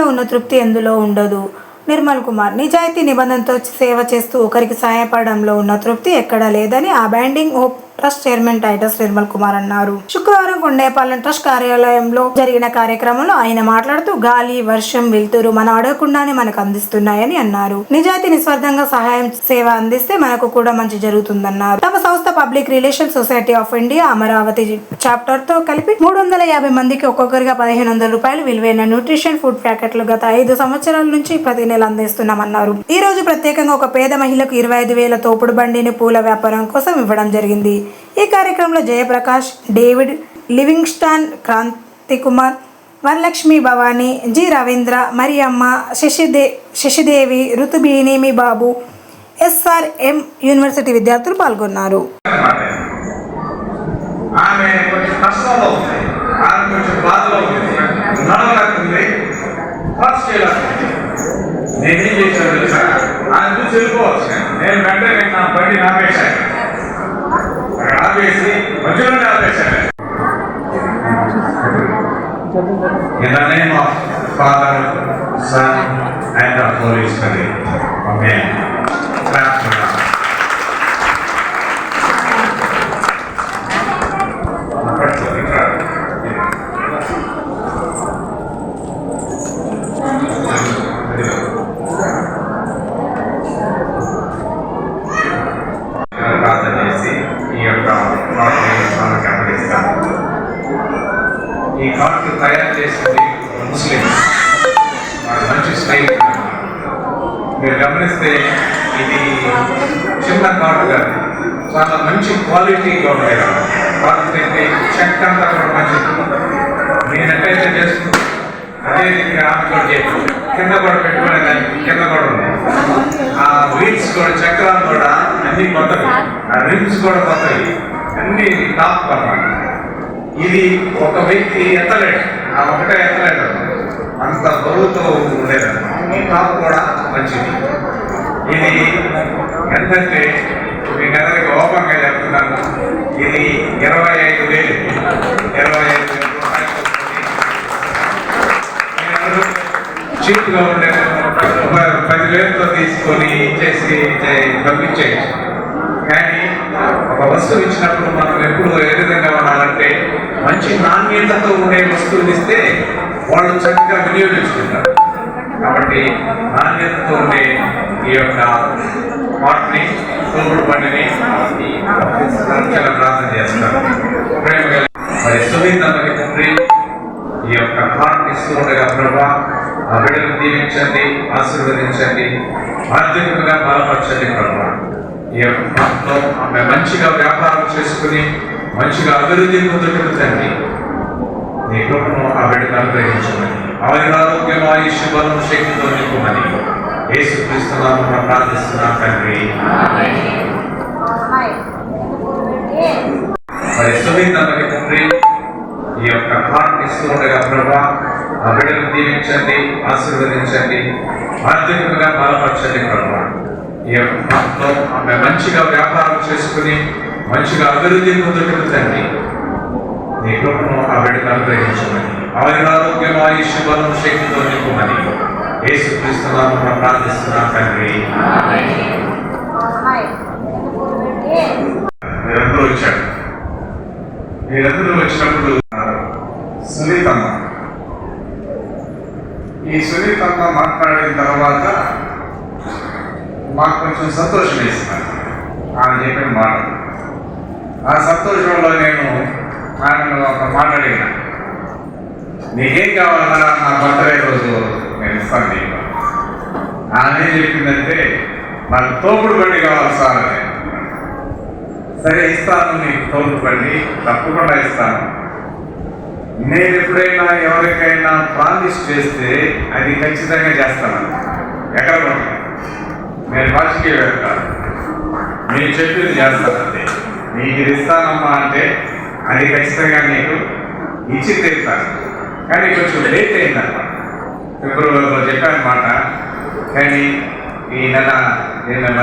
జీవితంలో ఉన్న తృప్తి ఎందులో ఉండదు. నిర్మల్ కుమార్ నిజాయితీ నిబంధనతో సేవ చేస్తూ ఒకరికి సహాయపడడంలో ఉన్న తృప్తి ఎక్కడా లేదని ఆ banding hope trust chairman Titus Nirmal Kumar అన్నారు. శుక్రవారం కొండేపాలెం ట్రస్ట్ కార్యాలయంలో జరిగిన కార్యక్రమంలో ఆయన మాట్లాడుతూ గాలి వర్షం వెలుతురు మనం అడగకుండానే మనకు అందిస్తున్నాయని అన్నారు. నిజాయితీ నిస్వార్థంగా సహాయం సేవ అందిస్తే మనకు కూడా మంచి జరుగుతుందన్నారు. తమ సంస్థ public relation society of India Amaravati చాప్టర్తో కలిపి మూడు వందల యాభై మందికి ఒక్కొక్కరిగా పదిహేను వందల రూపాయలు విలువైన న్యూట్రిషన్ ఫుడ్ ప్యాకెట్లు గత ఐదు సంవత్సరాల నుంచి ప్రతి నెల అందిస్తున్నామన్నారు. ఈ రోజు ప్రత్యేకంగా ఒక పేద మహిళకు ఇరవై ఐదు వేల తోపుడు బండిని పూల వ్యాపారం కోసం ఇవ్వడం జరిగింది. ఈ కార్యక్రమంలో Jayaprakash David Livingstone Kranthi Kumar Varalakshmi Bhavani G Ravindra Mariyamma శశిదే Sasidevi ఋతుబీనేమి బాబు ఎస్ఆర్ఎం యూనివర్సిటీ విద్యార్థులు పాల్గొన్నారు. అన్నమాట. ఆమె కొంచెం కష్టంలో ఉంది. ఆమె కొంచెం బాధలో ఉంది. నడవలేకుంది ఫస్ట్ చేయలేకుంది నేనేం చేశాను తెలుసా? ఆయన చూసి వెళ్ళిపోవచ్చు. నేను వెంటనే నా బండి నాపేశాను. అక్కడ ఆపేసి మధ్యలోనే ఆపేశాను In the name of Father, Son, and the Holy Spirit. Amen. మీరు గమనిస్తే ఇది చిన్న కార్డు కాదు. చాలా మంచి క్వాలిటీగా ఉంటాయి. కాకపోతే చెక్క అంతా కూడా మంచిది నేను ఎట్లయితే చేస్తున్నాను అదే విధంగా ఆమె కూడా కింద కూడా పెట్టుకునే దానికి కింద కూడా ఉంది. ఆ వీల్స్ కూడా చక్రాలు కూడా అన్ని కొత్తవి ఆ రిమ్స్ కూడా కొత్తవి అన్ని టాప్ అన్నమాట. ఇది ఒక వ్యక్తి ఎత్తలేడు. ఆ ఒకటే ఎత్తలేడు. అంత బరువుతో ఉండేదన్నమాట ఈ టాప్ కూడా మంచిది. ఇది ఎంతంటే మీకు అందరికి ఓపెన్గా చెప్తున్నాను. ఇది ఇరవై ఐదు వేలు. ఇరవై ఐదు వేల రూపాయలు చీప్గా ఉండే పది వేలతో తీసుకొని ఇచ్చేసి పంపించేయచ్చు. కానీ ఒక వస్తువు ఇచ్చినప్పుడు మనం ఎప్పుడు ఏ విధంగా ఉండాలంటే మంచి నాణ్యతతో ఉండే వస్తువులు ఇస్తే వాళ్ళు చక్కగా వినియోగించుకుంటారు. కాబట్టి నాణ్యతతో ఉండే ఈ యొక్క పాటని తోపుడు బండిని చాలా ప్రార్థన చేస్తారు ప్రేమ మరి తండ్రి ఈ యొక్క హార్ట్ ఇస్తుండగా ప్రభా ఆ బిడ్డను దీవించండి ఆశీర్వదించండి ఆర్థికంగా బలపరచండి ప్రభా. ఈ యొక్క ఆమె మంచిగా వ్యాపారం చేసుకుని మంచిగా అభివృద్ధి పొందుతుంది తండ్రి నీ కృపను ఆ బిడ్డకు అనుగ్రహించమని ఆయుర ఆరోగ్యం ఆయుష్ బలం శక్తితో నింపుమని యేసు క్రీస్తునామం తండ్రి. మరి సునీతమ్మకి తండ్రి ఈ యొక్క హార్ట్ ఇస్తూ ఉండగా ప్రభా ఆ బిడ్డను దీవించండి ఆశీర్వదించండి ఆర్థికంగా బలపరచండి ప్రభా. ఈ యొక్క ఆమె మంచిగా వ్యాపారం చేసుకుని మంచిగా అభివృద్ధి పొందుతుంది తండ్రి. నీ ఆ బిడ్డకు అనుగ్రహించమని ఆయుర ఆరోగ్యం ఆయుష్ బలం శక్తితో నింపుమని. యేసు క్రీస్తునామం ప్రార్థిస్తున్నాం తండ్రి. మీరందరూ వచ్చారు. మీరందరూ వచ్చినప్పుడు సునీతమ్మ. ఈ సునీతమ్మ మాట్లాడిన తర్వాత మాకు కొంచెం సంతోషం వేసినారు ఆమె చెప్పిన మాట. ఆ సంతోషంలో నేను ఆమెను ఒక మాట నీకేం కావాలన్నా నా బర్త్డే రోజు నేను ఇస్తాను నీకు. ఆమె చెప్పిందంటే నాకు తోపుడు బండి కావాలి సార్ అని. సరే ఇస్తాను నీకు తోపుడు బండి తప్పకుండా ఇస్తాను. నేను ఎప్పుడైనా ఎవరికైనా ప్రామిస్ చేస్తే అది ఖచ్చితంగా చేస్తాను. ఎక్కడ నేను రాజకీయ వెళ్తాను నేను చెప్పింది చేస్తానంటే నీకు ఇది ఇస్తానమ్మా అంటే అది ఖచ్చితంగా నేను ఇచ్చి తీరుతాను కానీ కొంచెం లేట్ అయిందన్నమాట ఫిబ్రవరిలో చెప్పాను మాట. కానీ ఈ నెల ఏ నెల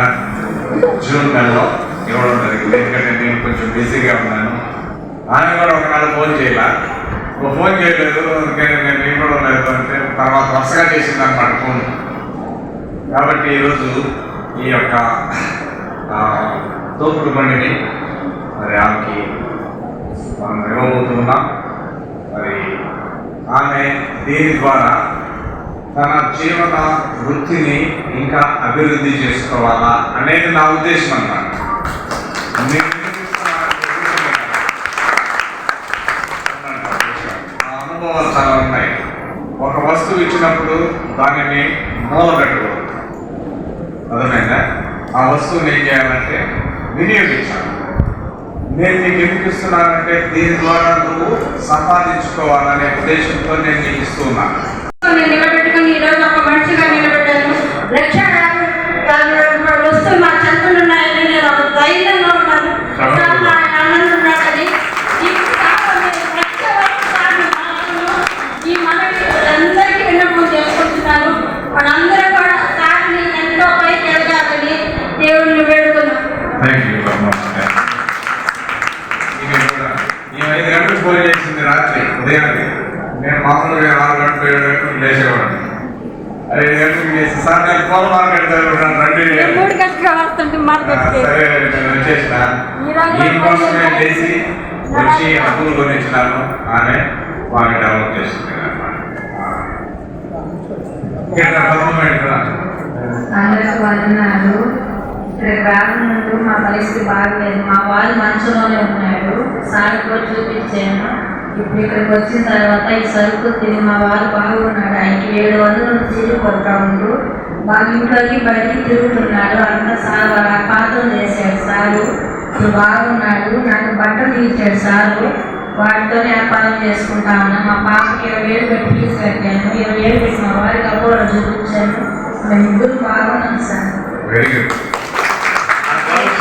జూన్ నెలలో ఇవ్వడం జరిగింది ఎందుకంటే నేను కొంచెం బిజీగా ఉన్నాను. ఆమె కూడా ఒక ఫోన్ చేయాల. ఫోన్ చేయలేదు. అందుకని నేను ఇవ్వడం లేదు అంటే తర్వాత వరుసగా చేసింది అనమాట ఫోన్. కాబట్టి ఈరోజు ఈ యొక్క తోపుడు బండిని మరి ఆమెకి మనం ఇవ్వబోతున్నాం మరి ఆమె దీని ద్వారా తన జీవన వృత్తిని ఇంకా అభివృద్ధి చేసుకోవాలా అనేది నా ఉద్దేశం అన్నమాట. ఆ అనుభవాలు చాలా ఉన్నాయి. ఒక వస్తువు ఇచ్చినప్పుడు దానిని మూల అర్థమైందా? ఆ వస్తువుని ఏం చేయాలంటే వినియోగించాలి. నేను నీకు ఎందుకు ఇస్తున్నానంటే దీని ద్వారా నువ్వు సంపాదించుకోవాలనే ఉద్దేశంతో నేను నీకు ఇస్తున్నాను నిలబెట్టుకుని ఈరోజు ఒక మనిషిగా నిలబెట్టాను లక్ష యాభై రూపాయలు వస్తూ నా చెంతలు ఉన్నాయని నేను ఒక ధైర్యంగా ఉన్నాను సార్ నా ఆనందం ఉన్నది ఇప్పుడు కావాలి, ప్రతి ఒక్క సార్ నా ఆనందం. ఈ మనవి అందరికీ విన్నపం చేసుకుంటున్నాను వాళ్ళందరూ కూడా సార్ని ఎంతో పైకి ఎదగాలని దేవుడిని వేడుకున్నాను థ్యాంక్ యూ నేను ఐదు గంటలకు ఫోన్ చేసింది రాత్రి ఉదయాన్నే. నేను మామూలుగా ఆరు గంటలు ఏడు గంటలకు లేచేవాడిని. ఐదు గంటలకు చేసి సార్ నేను పూల మార్కెట్ దగ్గర రండి. సరే నేను వచ్చేసిన. ఈ కోసమే చేసి వచ్చి అప్పులు కొనిచ్చినాను ఆమె బాగా డెవలప్ చేసింది అనమాట అందరికి వందనాలు ఇక్కడ రాకముందు మా పరిస్థితి బాగలేదు. మా వాళ్ళు మంచులోనే ఉన్నాడు. సార్ కూడా చూపించాను. ఇప్పుడు ఇక్కడికి వచ్చిన తర్వాత ఈ సరుకు తిని మా వారు బాగున్నాడు. ఆయనకి ఏడు వందలు చీరు కొడతా ఉండు. వాళ్ళ ఇంట్లోకి బయటికి తిరుగుతున్నాడు. అంతా సార్ వాళ్ళ పాత్రలు చేశాడు. సారు ఇప్పుడు బాగున్నాడు. నాకు బట్టలు ఇచ్చాడు సారు. వాటితో వ్యాపారం చేసుకుంటా ఉన్నా. మా పాపకి ఇరవై ఏళ్ళు పెట్టి ఫీజు కట్టాను ఇరవై ఏళ్ళు పెట్టి మా వారికి అప్పుడు చూపించాను. మేము ముగ్గురు బాగున్నాం సార్. వెరీ గుడ్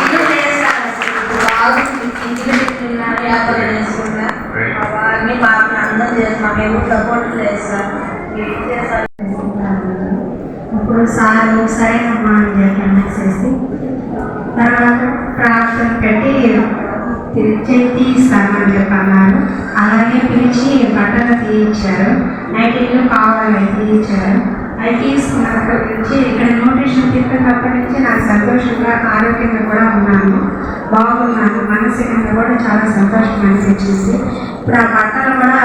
ఇల్లు లేదు సార్ అసలు. ఇప్పుడు బాగుంది ఇంటికి పెట్టుకున్నారు వ్యాపారం చేసుకుంటా మా వారిని బాగా మేము సపోర్ట్ లేదు సార్ మీరు సార్ అప్పుడు సార్ అని చెప్పి అనేసి తర్వాత ప్రార్థన పెట్టి తిరిగి తీస్తామని చెప్పి అన్నారు అలాగే పిలిచి బట్టలు తీయించారు. నైటీలు కావాలని తీయించారు. అవి తీసుకున్నప్పటి నుంచి ఇక్కడ నోటిషన్ తిప్పినప్పటి నుంచి నాకు సంతోషంగా ఆరోగ్యంగా కూడా ఉన్నాను. బాగున్నాను. మానసికంగా కూడా చాలా సంతోషం అనిపించింది. ఇప్పుడు ఆ బట్టలు కూడా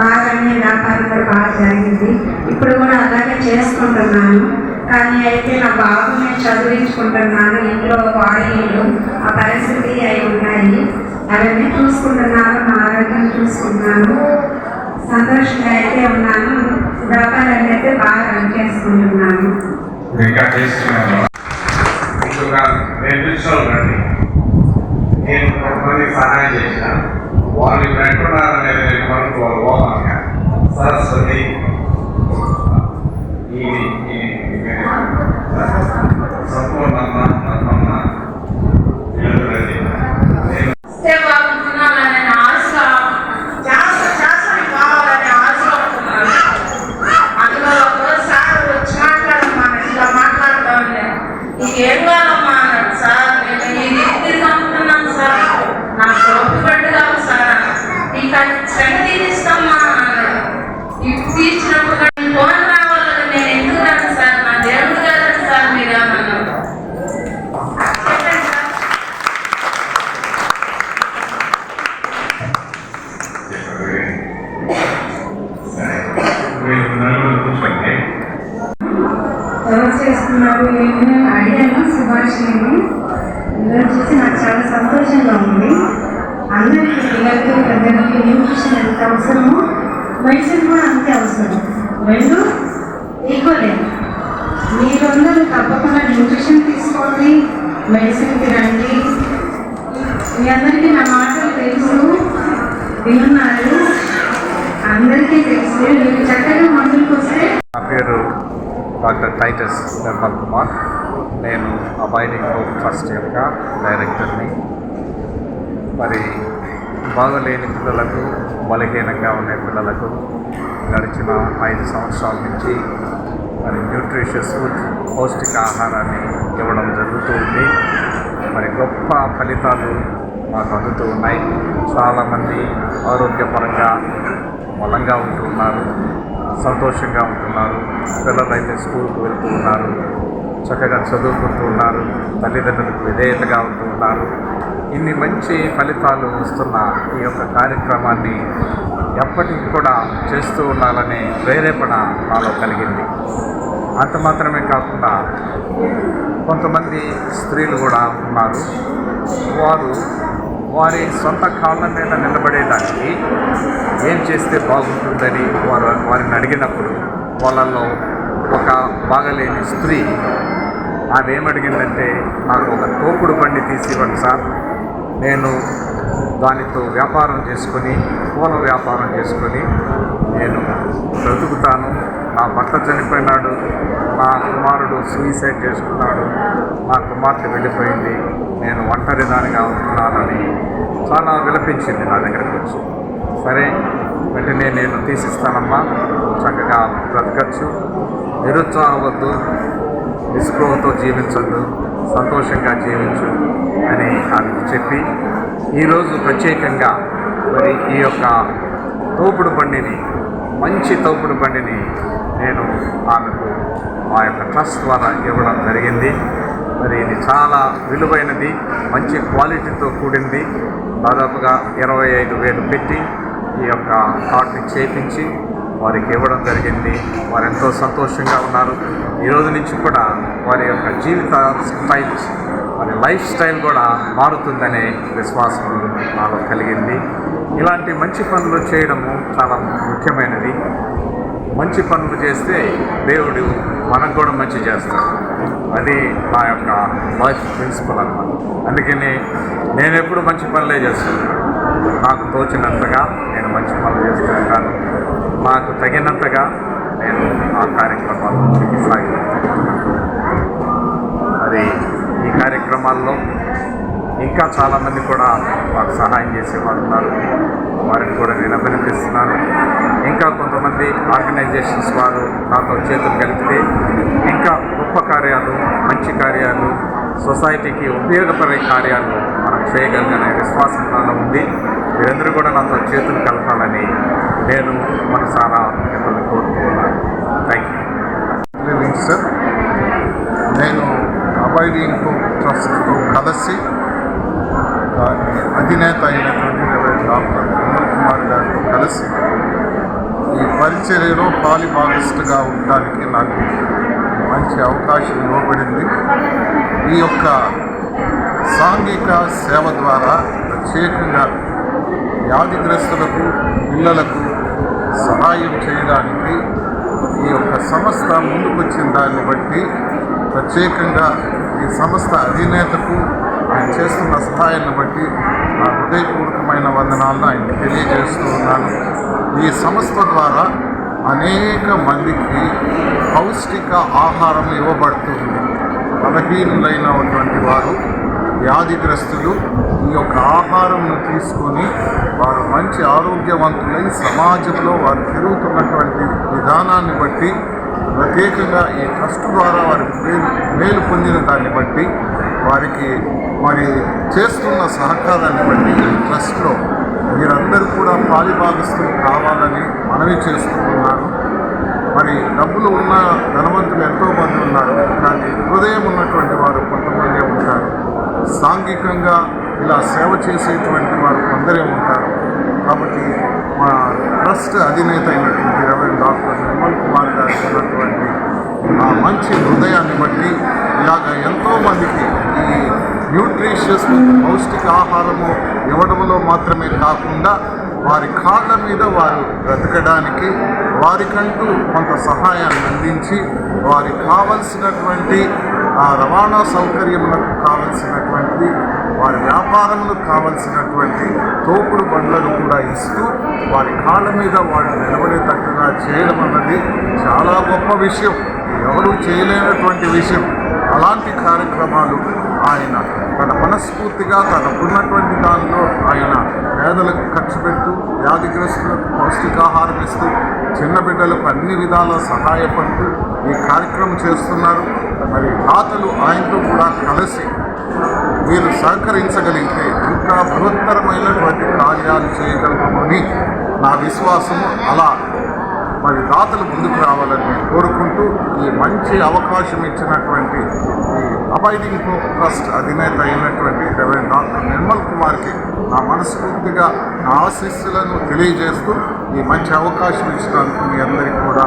బాగానే వ్యాపారం కూడా బాగా జరిగింది. ఇప్పుడు కూడా అలాగే చేసుకుంటున్నాను. కానీ అయితే నా నేను చదివించుకుంటున్నాను. ఇంట్లో వాడీలు ఆ పరిస్థితి అయి ఉన్నాయి. అవన్నీ చూసుకుంటున్నాను నా ఆరోగ్యం చూసుకుంటున్నాను. సంతోషంగా అయితే ఉన్నాను. వ్యాపారాన్ని అయితే బాగా రన్ చేసుకుంటున్నాను. ఇంకా చేస్తున్నాను. నేను సహాయం చేసిన వాళ్ళు ఇక్కడ ఎక్కడున్నారనేది నేను కనుక్కోవాలి ఓమాగా సరస్వతి ఇది ఇది సంపూర్ణమ్మ నమ్మమ్మ వీళ్ళందరినీ నేను వస్తే బాగుంటున్నానని ఆశ శాస్త్ర శాస్త్రం కావాలని ఆశలో ఉంటున్నాను అందులో ఒకసారి వచ్చి మాట్లాడమ్మా నేను ఇలా మాట్లాడుతూ ఉండే నీకు ఏం కావాలమ్మా అన్నాడు సార్ నేను ఇది ఇది నమ్ముతున్నాను సార్ నాకు సోపు గడ్డు కావాలి సార్ నీకు అది శ్రమ తీరిస్తామ్మా అన్నాడు ఇప్పుడు తీర్చినప్పుడు కానీ ఫోన్ రావాలని నేను ఎందుకు రాను సార్ నా దేవుడు కాదండి సార్ మీరు అని అన్నాడు చెప్పండి సార్ వీళ్ళు నలుగురు కూర్చోండి ఎవరు చేస్తున్నారు ఏమి అడిగాను ఇందులో చూసి నాకు చాలా సంతోషంగా ఉంది. అందరికీ పిల్లలకి పెద్దలకి న్యూట్రిషన్ ఎంత అవసరమో మెడిసిన్ కూడా అంతే అవసరం. రెండు ఈక్వలే మీరందరూ తప్పకుండా న్యూట్రిషన్ తీసుకోండి మెడిసిన్ రండి మీ అందరికీ నా మాటలు తెలుసు వినున్నారు. అందరికీ తెలుసు. మీరు చక్కగా మందులకు వస్తే నా పేరు డాక్టర్ టైటస్ నిర్మల్ కుమార్. నేను అబాయిడింగ్ హోప్ ట్రస్ట్ యొక్క డైరెక్టర్ని. మరి బాగలేని పిల్లలకు బలహీనంగా ఉండే పిల్లలకు గడిచిన ఐదు సంవత్సరాల నుంచి మరి న్యూట్రిషియస్ ఫుడ్ పౌష్టిక ఆహారాన్ని ఇవ్వడం జరుగుతూ ఉంది. మరి గొప్ప ఫలితాలు మాకు అందుతూ ఉన్నాయి. చాలామంది ఆరోగ్యపరంగా బలంగా ఉంటున్నారు సంతోషంగా ఉంటున్నారు పిల్లలైతే స్కూల్కి వెళ్తూ ఉన్నారు. చక్కగా చదువుకుంటూ ఉన్నారు తల్లిదండ్రులకు విధేయతగా ఉంటూ ఉన్నారు. ఇన్ని మంచి ఫలితాలు వస్తున్న ఈ యొక్క కార్యక్రమాన్ని ఎప్పటికీ కూడా చేస్తూ ఉండాలనే ప్రేరేపణ నాలో కలిగింది. అంత మాత్రమే కాకుండా కొంతమంది స్త్రీలు కూడా ఉన్నారు. వారు వారి సొంత కాళ్ళ మీద నిలబడేదానికి ఏం చేస్తే బాగుంటుందని వారు వారిని అడిగినప్పుడు వాళ్ళల్లో ఒక బాగలేని స్త్రీ అదేమడిగిందంటే నాకు ఒక తోపుడు బండి తీసి ఇవ్వండి సార్. నేను దానితో వ్యాపారం చేసుకొని పూల వ్యాపారం చేసుకొని నేను బ్రతుకుతాను. నా భర్త చనిపోయినాడు నా కుమారుడు సూయిసైడ్ చేసుకున్నాడు నా కుమార్తె వెళ్ళిపోయింది నేను ఒంటరిదానిగా ఉంటున్నానని చాలా విలపించింది నా దగ్గరకు వచ్చి. సరే వెంటనే నేను తీసిస్తానమ్మా చక్కగా బ్రతకచ్చు. నిరుత్సాహవద్దు. నిస్పృహతో జీవించద్దు సంతోషంగా జీవించు అని ఆమెకు చెప్పి ఈరోజు ప్రత్యేకంగా మరి ఈ యొక్క తోపుడు బండిని మంచి తోపుడు బండిని నేను ఆమెకు మా యొక్క ట్రస్ట్ ద్వారా ఇవ్వడం జరిగింది. మరి ఇది చాలా విలువైనది మంచి క్వాలిటీతో కూడింది. దాదాపుగా ఇరవై ఐదు వేలు పెట్టి ఈ యొక్క కార్డ్ని చేపించి వారికి ఇవ్వడం జరిగింది. వారు ఎంతో సంతోషంగా ఉన్నారు. ఈ రోజు నుంచి కూడా వారి యొక్క జీవిత స్టైల్ వారి లైఫ్ స్టైల్ కూడా మారుతుందనే విశ్వాసం నాలో కలిగింది. ఇలాంటి మంచి పనులు చేయడము చాలా ముఖ్యమైనది. మంచి పనులు చేస్తే దేవుడు మనకు కూడా మంచి చేస్తాడు. అది నా యొక్క లైఫ్ ప్రిన్సిపల్ అన్నమాట. అందుకని నేను ఎప్పుడు మంచి పనులే చేస్తున్నాను నాకు తోచినంతగా నేను మంచి పనులు చేస్తూ ఉంటాను. మాకు తగినంతగా నేను ఆ కార్యక్రమాల్లో సాగి మరి ఈ కార్యక్రమాల్లో ఇంకా చాలామంది కూడా మాకు సహాయం చేసేవారు ఉన్నారు. వారిని కూడా నేను అభినందిస్తున్నాను. ఇంకా కొంతమంది ఆర్గనైజేషన్స్ వారు నాతో చేతులు కలిపితే ఇంకా గొప్ప కార్యాలు మంచి కార్యాలు సొసైటీకి ఉపయోగపడే కార్యాలు మనం చేయగలిగిన విశ్వాసం నాలో ఉంది. మీరందరూ కూడా నాతో చేతులు కలపాలని నేను మనసారా మిమ్మల్ని కోరుకుంటున్నాను. థ్యాంక్ యూ సార్ నేను అబైడింగ్ ట్రస్ట్తో కలిసి అధినేత అయినటువంటి డాక్టర్ విమల్ కుమార్ గారితో కలిసి ఈ పరిచర్యలో పాలిభాగస్టుగా ఉండడానికి నాకు మంచి అవకాశం ఇవ్వబడింది. ఈ యొక్క సాంఘిక సేవ ద్వారా ప్రత్యేకంగా వ్యాధిగ్రస్తులకు పిల్లలకు సహాయం చేయడానికి ఈ యొక్క సంస్థ ముందుకొచ్చిన దాన్ని బట్టి ప్రత్యేకంగా ఈ సంస్థ అధినేతకు ఆయన చేస్తున్న సహాయాన్ని బట్టి నా హృదయపూర్వకమైన వందనాలను ఆయనకి తెలియజేస్తూ ఉన్నాను. ఈ సంస్థ ద్వారా అనేక మందికి పౌష్టిక ఆహారం ఇవ్వబడుతుంది. బలహీనులైనటువంటి వారు వ్యాధిగ్రస్తులు ఈ యొక్క ఆహారంను తీసుకొని వారు మంచి ఆరోగ్యవంతులై సమాజంలో వారు పెరుగుతున్నటువంటి విధానాన్ని బట్టి ప్రత్యేకంగా ఈ ట్రస్ట్ ద్వారా వారి మేలు మేలు పొందిన దాన్ని బట్టి వారికి మరి చేస్తున్న సహకారాన్ని బట్టి ఈ ట్రస్ట్లో మీరందరూ కూడా పాలిభాగస్తులు కావాలని మనవి చేస్తున్నాను మరి డబ్బులు ఉన్న ధనవంతులు ఎంతో మంది ఉన్నారు కానీ హృదయం ఉన్నటువంటి వారు కొంతమంది ఉంటారు. సాంఘికంగా ఇలా సేవ చేసేటువంటి వారు కొందరే ఉంటారు. కాబట్టి మా ట్రస్ట్ అధినేత అయినటువంటి రెవరెండ్ డాక్టర్ నిర్మల్ కుమార్ గారు ఉన్నటువంటి ఆ మంచి హృదయాన్ని బట్టి ఇలాగ ఎంతోమందికి ఈ న్యూట్రిషియస్ పౌష్టిక ఆహారము ఇవ్వడంలో మాత్రమే కాకుండా వారి కాళ్ళ మీద వారు బ్రతకడానికి వారికంటూ కొంత సహాయాన్ని అందించి వారికి కావలసినటువంటి ఆ రవాణా సౌకర్యములకు కావలసినటువంటి వారి వ్యాపారములకు కావలసినటువంటి తోపుడు బండ్లను కూడా ఇస్తూ వారి కాళ్ళ మీద వాళ్ళు నిలబడేటట్టుగా చేయడం అన్నది చాలా గొప్ప విషయం. ఎవరూ చేయలేనటువంటి విషయం. అలాంటి కార్యక్రమాలు ఆయన తన మనస్ఫూర్తిగా తనకున్నటువంటి దానిలో ఆయన పేదలకు ఖర్చు పెడుతూ వ్యాధిగ్రస్తులకు పౌష్టికాహారం ఇస్తూ చిన్న బిడ్డలకు అన్ని విధాల సహాయపడుతూ ఈ కార్యక్రమం చేస్తున్నారు. మరి దాతలు ఆయనతో కూడా కలిసి మీరు సహకరించగలిగితే ఇంకా బృహత్తరమైనటువంటి కార్యాలు చేయగలమని నా విశ్వాసము అలా మరి దాతలు ముందుకు రావాలని నేను కోరుకుంటూ ఈ మంచి అవకాశం ఇచ్చినటువంటి ఈ అబైడింగ్ హోప్ ట్రస్ట్ అధినేత అయినటువంటి రెవెండ్ డాక్టర్ నిర్మల్ కుమార్కి నా మనస్ఫూర్తిగా నా ఆశీస్సులను తెలియజేస్తూ ఈ మంచి అవకాశం ఇచ్చినందుకు మీ అందరికీ కూడా